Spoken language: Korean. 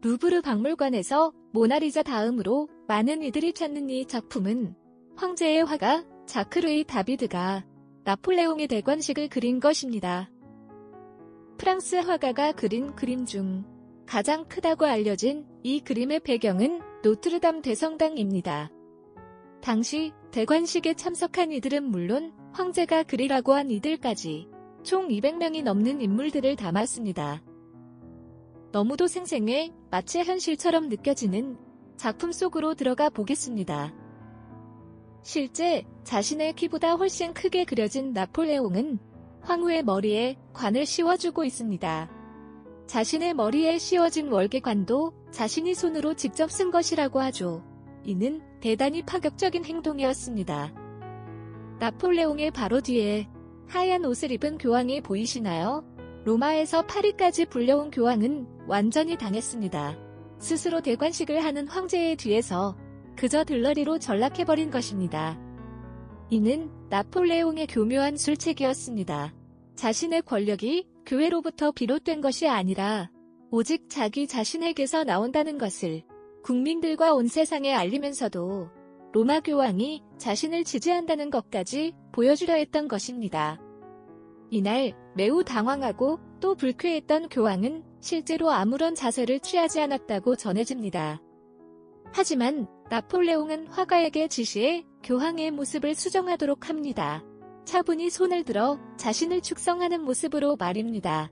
루브르 박물관에서 모나리자 다음으로 많은 이들이 찾는 이 작품은 황제의 화가 자크르이 다비드가 나폴레옹의 대관식을 그린 것입니다. 프랑스 화가가 그린 그림 중 가장 크다고 알려진 이 그림의 배경은 노트르담 대성당입니다. 당시 대관식에 참석한 이들은 물론 황제가 그리라고 한 이들까지 총 200명이 넘는 인물들을 담았습니다. 너무도 생생해 마치 현실처럼 느껴지는 작품 속으로 들어가 보겠습니다. 실제 자신의 키보다 훨씬 크게 그려진 나폴레옹은 황후의 머리에 관을 씌워주고 있습니다. 자신의 머리에 씌워진 월계관도 자신이 손으로 직접 쓴 것이라고 하죠. 이는 대단히 파격적인 행동이었습니다. 나폴레옹의 바로 뒤에 하얀 옷을 입은 교황이 보이시나요? 로마에서 파리까지 불려온 교황은 완전히 당했습니다. 스스로 대관식을 하는 황제의 뒤에서 그저 들러리로 전락해버린 것입니다. 이는 나폴레옹의 교묘한 술책이었습니다. 자신의 권력이 교회로부터 비롯된 것이 아니라 오직 자기 자신에게서 나온다는 것을 국민들과 온 세상에 알리면서도 로마 교황이 자신을 지지한다는 것까지 보여주려 했던 것입니다. 이날 매우 당황하고 또 불쾌했던 교황은 실제로 아무런 자세를 취하지 않았다고 전해집니다. 하지만 나폴레옹은 화가에게 지시해 교황의 모습을 수정하도록 합니다. 차분히 손을 들어 자신을 축성하는 모습으로 말입니다.